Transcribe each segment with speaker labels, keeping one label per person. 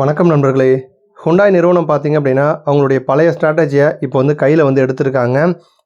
Speaker 1: வணக்கம் நண்பர்களே. ஹுண்டாய் நிறுவனம் பார்த்தீங்க அப்படின்னா அவங்களுடைய பழைய ஸ்ட்ராட்டஜியை இப்போ வந்து கையில் வந்து எடுத்திருக்காங்க.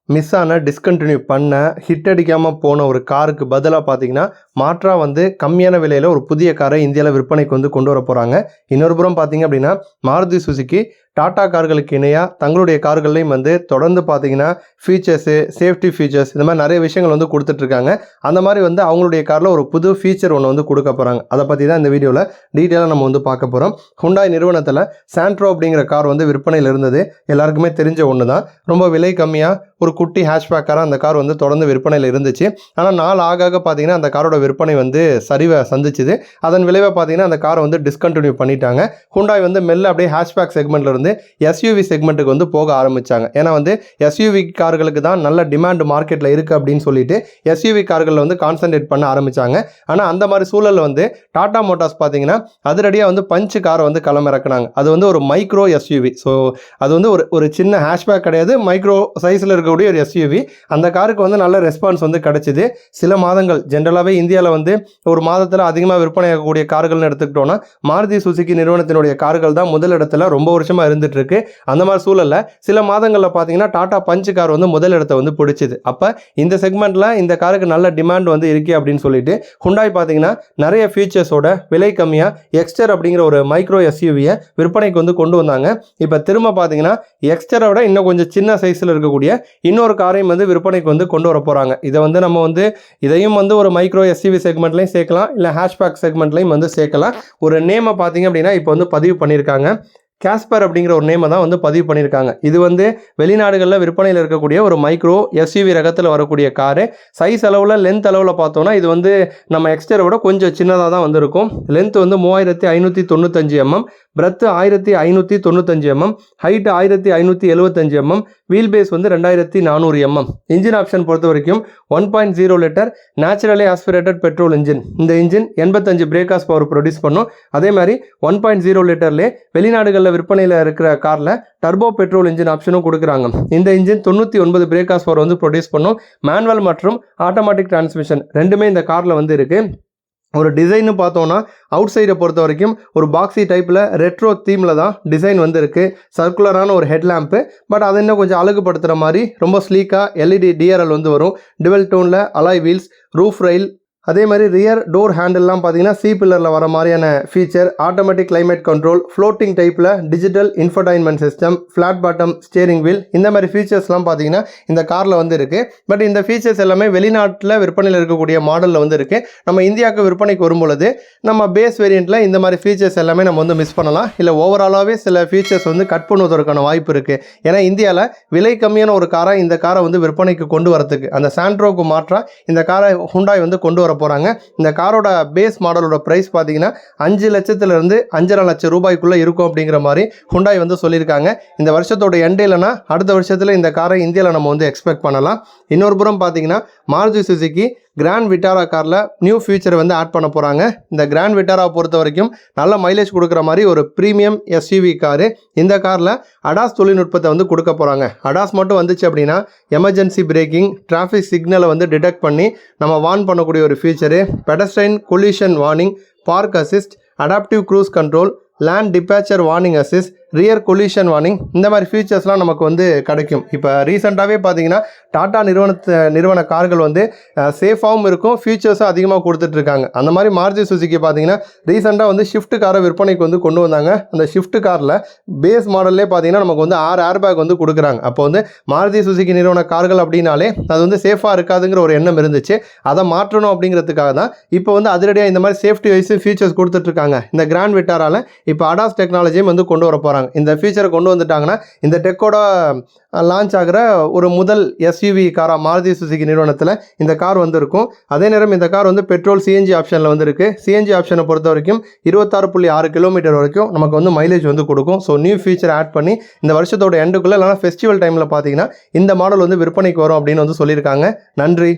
Speaker 1: மிஸ் ஆன டிஸ்கண்டினியூ பண்ண ஹிட் அடிக்காமல் போன ஒரு காருக்கு பதிலாக பார்த்தீங்கன்னா மாற்றாக வந்து கம்மியான விலையில் ஒரு புதிய காரை இந்தியாவில் விற்பனைக்கு வந்து கொண்டு வர போகிறாங்க இன்னொரு புறம் பார்த்தீங்க அப்படின்னா மாருதி சுசுகி டாடா கார்களுக்கு இணையாக தங்களுடைய கார்கள்லையும் வந்து தொடர்ந்து பார்த்தீங்கன்னா ஃபீச்சர்ஸு சேஃப்டி ஃபீச்சர்ஸ் இந்த மாதிரி நிறைய விஷயங்கள் வந்து கொடுத்துட்ருக்காங்க. அந்த மாதிரி வந்து அவங்களுடைய காரில் ஒரு புது ஃபீச்சர் ஒன்று வந்து கொடுக்க போகிறாங்க அதை பற்றி தான் இந்த வீடியோவில் டீட்டெயிலாக நம்ம வந்து பார்க்க போகிறோம் ஹுண்டாய் நிறுவனத்தில் சாண்ட்ரோ அப்படிங்கிற கார் வந்து விற்பனையில் இருந்தது. எல்லாருக்குமே தெரிஞ்ச ஒன்று தான் ரொம்ப விலை கம்மியாக ஒரு குட்டி ஹேஷ்பேக்காராக அந்த கார் வந்து தொடர்ந்து விற்பனையில் இருந்துச்சு. ஆனால் நாள் ஆக ஆக பார்த்தீங்கன்னா அந்த காரோட விற்பனை வந்து சரிவை சந்திச்சுது. அதன் விளைவாக பார்த்தீங்கன்னா அந்த காரை வந்து டிஸ்கண்டினியூ பண்ணிட்டாங்க. ஹுண்டாய் வந்து மெல்ல அப்படியே ஹேஷ்பேக் செக்மெண்ட்லேருந்து எஸ்யூவி செக்மெண்ட்டுக்கு வந்து போக ஆரம்பித்தாங்க ஏன்னா வந்து எஸ்யூவி கார்களுக்கு தான் நல்ல டிமாண்ட் மார்க்கெட்டில் இருக்குது அப்படின்னு சொல்லிட்டு எஸ்யூவி கார்களில் வந்து கான்சென்ட்ரேட் பண்ண ஆரம்பிச்சாங்க. ஆனால் அந்த மாதிரி சூழலில் வந்து டாடா மோட்டார்ஸ் பார்த்தீங்கன்னா அதிரடியாக வந்து பஞ்சு காரை வந்து களமிறக்குனாங்க. அது வந்து ஒரு மைக்ரோ எஸ்யூவி ஸோ அது வந்து ஒரு ஒரு சின்ன ஹேஷ்பேக் கிடையாது. மைக்ரோ சைஸில் இருக்கக்கூடிய ஒரு எஸ்யூவி அந்த காருக்கு வந்து நல்ல ரெஸ்பான்ஸ் வந்து கிடச்சிது. சில மாதங்கள் ஜென்ரலாகவே இந்தியாவில் வந்து ஒரு மாதத்தில் அதிகமாக விற்பனையாகக்கூடிய கார்கள்னு எடுத்துக்கிட்டோன்னா மாருதி சுசுகி நிறுவனத்தினுடைய கார்கள் தான் முதல் இடத்துல ரொம்ப வருஷமாக இருந்துட்டு இருக்கு அந்த மாதிரி சூழலில் சில மாதங்களில் பார்த்தீங்கன்னா டாடா பஞ்சு கார் வந்து முதல் இடத்த வந்து பிடிச்சிது. அப்போ இந்த செக்மெண்ட்டில் இந்த காருக்கு நல்ல டிமாண்ட் வந்து இருக்கு அப்படின்னு சொல்லிட்டு ஹுண்டாய் பார்த்தீங்கன்னா நிறைய ஃபீச்சர்ஸோட விலை கம்மியாக எக்ஸ்டர் அப்படிங்கிற ஒரு மைக்ரோ எஸ்யூவியை விற்பனைக்கு வந்து கொண்டு வந்தாங்க. இப்போ திரும்ப பார்த்தீங்கன்னா எக்ஸ்டரை விட இன்னும் கொஞ்சம் சின்ன சைஸில் இருக்கக்கூடிய இன்னொரு காரையும் வந்து விற்பனைக்கு வந்து கொண்டு வர போகிறாங்க இதை வந்து நம்ம வந்து இதையும் வந்து ஒரு மைக்ரோ எஸ்யூவி செக்மெண்ட்லையும் சேர்க்கலாம் இல்லை ஹேஷ்பேக் செக்மெண்ட்லையும் வந்து சேர்க்கலாம். ஒரு நேமை பார்த்தீங்க அப்படின்னா இப்போ வந்து பதிவு பண்ணியிருக்காங்க. கேஸ்பர் அப்படிங்கிற ஒரு நேமை தான் வந்து பதிவு பண்ணியிருக்காங்க. இது வந்து வெளிநாடுகளில் விற்பனையில் இருக்கக்கூடிய ஒரு மைக்ரோ எஸ்யூவி ரகத்தில் வரக்கூடிய காரு சைஸ் அளவில் லென்த் அளவில் பார்த்தோன்னா இது வந்து நம்ம எக்ஸ்டரை விட கொஞ்சம் சின்னதாக தான் வந்து இருக்கும் லென்த் வந்து மூவாயிரத்தி ஐநூற்றி தொண்ணூத்தஞ்சு mm, எம்எம் பிரத்து ஆயிரத்தி ஐநூற்றி தொண்ணூத்தஞ்சு mm, எம்எம் ஹைட் ஆயிரத்தி ஐநூற்றி எழுபத்தஞ்சு எம்எம் mm, வீல் பேஸ் வந்து ரெண்டாயிரத்தி நானூறு எம்எம் இன்ஜின் ஆப்ஷன் பொறுத்த வரைக்கும் one point zero litre naturally aspirated petrol engine இந்த இன்ஜின் எண்பத்தஞ்சு பிரேக்காஸ் பவர் ப்ரொடியூஸ் பண்ணும். அதே மாதிரி ஒன் பாயிண்ட் ஜீரோ லிட்டர்லேயே வெளிநாடுகள் வெளிநாடுகளில் விற்பனையில் இருக்கிற காரில் டர்போ பெட்ரோல் இன்ஜின் ஆப்ஷனும் கொடுக்குறாங்க. இந்த இன்ஜின் தொண்ணூற்றி ஒன்பது பிரேக்காஸ் பவர் வந்து ப்ரொடியூஸ் பண்ணும். மேனுவல் மற்றும் ஆட்டோமேட்டிக் டிரான்ஸ்மிஷன் ரெண்டுமே இந்த காரில் வந்து இருக்குது ஒரு டிசைன்னு பார்த்தோன்னா அவுட் சைடை பொறுத்த வரைக்கும் ஒரு பாக்ஸி டைப்பில் ரெட்ரோ தீமில் தான் டிசைன் வந்து இருக்குது சர்க்குலரான ஒரு ஹெட் லேம்ப்பு பட் அதை இன்னும் கொஞ்சம் அழகுபடுத்துகிற மாதிரி ரொம்ப ஸ்லீக்காக எல்இடி டிஆர்எல் வந்து வரும். டிவல் டோனில் அலாய் வீல்ஸ் ரூஃப் ரயில் அதே மாதிரி ரியர் டோர் ஹேண்டில்லாம் பார்த்தீங்கன்னா சி பில்லரில் வர மாதிரியான feature automatic climate control floating டைப்பில் digital infotainment system flat bottom steering wheel இந்த மாதிரி ஃபீச்சர்ஸ்லாம் பார்த்தீங்கன்னா இந்த காரில் வந்து இருக்குது பட் இந்த ஃபீச்சர்ஸ் எல்லாமே வெளிநாட்டில் விற்பனையில் இருக்கக்கூடிய மாடலில் வந்து இருக்குது நம்ம இந்தியாவுக்கு விற்பனைக்கு வரும்பொழுது நம்ம பேஸ் வேரியண்ட்டில் இந்த மாதிரி ஃபீச்சர்ஸ் எல்லாமே நம்ம வந்து மிஸ் பண்ணலாம். இல்லை ஓவராலாகவே சில ஃபீச்சர்ஸ் வந்து கட் பண்ணுவதற்கான வாய்ப்பு இருக்குது ஏன்னா இந்தியாவில் விலை கம்மியான ஒரு காரை இந்த காரை வந்து விற்பனைக்கு கொண்டு வரத்துக்கு அந்த சாண்ட்ரோக்கு மாற்றாக இந்த காரை ஹுண்டாய் வந்து கொண்டு வர போகிறாங்க இந்த காரோட பேஸ் மாடலோட ப்ரைஸ் பார்த்தீங்கன்னா அஞ்சு லட்சத்துலேருந்து அஞ்சரை லட்சம் ரூபாய்க்குள்ளே இருக்கும் அப்படிங்கிற மாதிரி ஹுண்டாய் வந்து சொல்லியிருக்காங்க. இந்த வருஷத்தோட எண்டையிலனா அடுத்த வருஷத்தில் இந்த காரை இந்தியாவில் நம்ம வந்து எக்ஸ்பெக்ட் பண்ணலாம். இன்னொரு புறம் பார்த்தீங்கன்னா மாருதி சுசுகி கிராண்ட் விட்டாரா காரில் நியூ ஃபியூச்சர் வந்து ஆட் பண்ண போகிறாங்க இந்த கிராண்ட் விட்டாரா பொறுத்த வரைக்கும் நல்ல மைலேஜ் கொடுக்குற மாதிரி ஒரு ப்ரீமியம் எஸ்யூவி காரு இந்த காரில் அடாஸ் தொழில்நுட்பத்தை வந்து கொடுக்க போகிறாங்க அடாஸ் மட்டும் வந்துச்சு அப்படின்னா எமர்ஜென்சி பிரேக்கிங் டிராஃபிக் சிக்னலை வந்து டிடெக்ட் பண்ணி நம்ம வார்ன் பண்ணக்கூடிய ஒரு feature pedestrian collision warning park assist adaptive cruise control lane departure warning assist rear collision warning இந்த மாதிரி ஃபீச்சர்ஸ்லாம் நமக்கு வந்து கிடைக்கும். இப்போ ரீசெண்டாகவே பார்த்தீங்கன்னா டாடா நிறுவனத்தை நிறுவன கார்கள் வந்து சேஃபாகவும் இருக்கும் ஃபீச்சர்ஸும் அதிகமாக கொடுத்துட்ருக்காங்க. அந்த மாதிரி மாருதி சுசுக்கி பார்த்தீங்கன்னா ரீசெண்டாக வந்து ஷிஃப்ட் காரை விற்பனைக்கு வந்து கொண்டு வந்தாங்க. அந்த ஷிஃப்ட் காரில் பேஸ் மாடல்லே பார்த்தீங்கன்னா நமக்கு வந்து ஆறு ஏர் பேக் வந்து கொடுக்குறாங்க. அப்போ வந்து மாருதி சுசுக்கி நிறுவன கார்கள் அப்படின்னாலே அது வந்து சேஃபாக இருக்காதுங்கிற ஒரு எண்ணம் இருந்துச்சு. அதை மாற்றணும் அப்படிங்கிறதுக்காக தான் இப்போ வந்து அதிரடியாக இந்த மாதிரி சேஃப்டி வைஸ் ஃபீச்சர்ஸ் கொடுத்துட்ருக்காங்க. இந்த கிராண்ட் விட்டாரால் இப்போ அடாஸ் டெக்னாலஜியும் வந்து கொண்டு வர போகிறாங்க இந்த ஃபீச்சரை கொண்டு வந்துட்டாங்கன்னா இந்த டெக்கோட லான்ச் ஆகிற ஒரு முதல் எஸ்யூவி காராக மாருதி சுசுகி நிறுவனத்தில் இந்த கார் வந்து இருக்கும் அதே நேரம் இந்த கார் வந்து பெட்ரோல் சிஎன்ஜி ஆப்ஷனில் வந்து இருக்குது சிஎன்ஜி ஆப்ஷனை பொறுத்த வரைக்கும் இருபத்தாறு புள்ளி ஆறு கிலோமீட்டர் வரைக்கும் நமக்கு வந்து மைலேஜ் வந்து கொடுக்கும். ஸோ நியூ ஃபீச்சர் ஆட் பண்ணி இந்த வருஷத்தோட எண்டுக்குள்ளே இல்லைனா ஃபெஸ்டிவல் டைமில் பார்த்தீங்கன்னா இந்த மாடல் வந்து விற்பனைக்கு வரும் அப்படின்னு வந்து சொல்லியிருக்காங்க. நன்றி.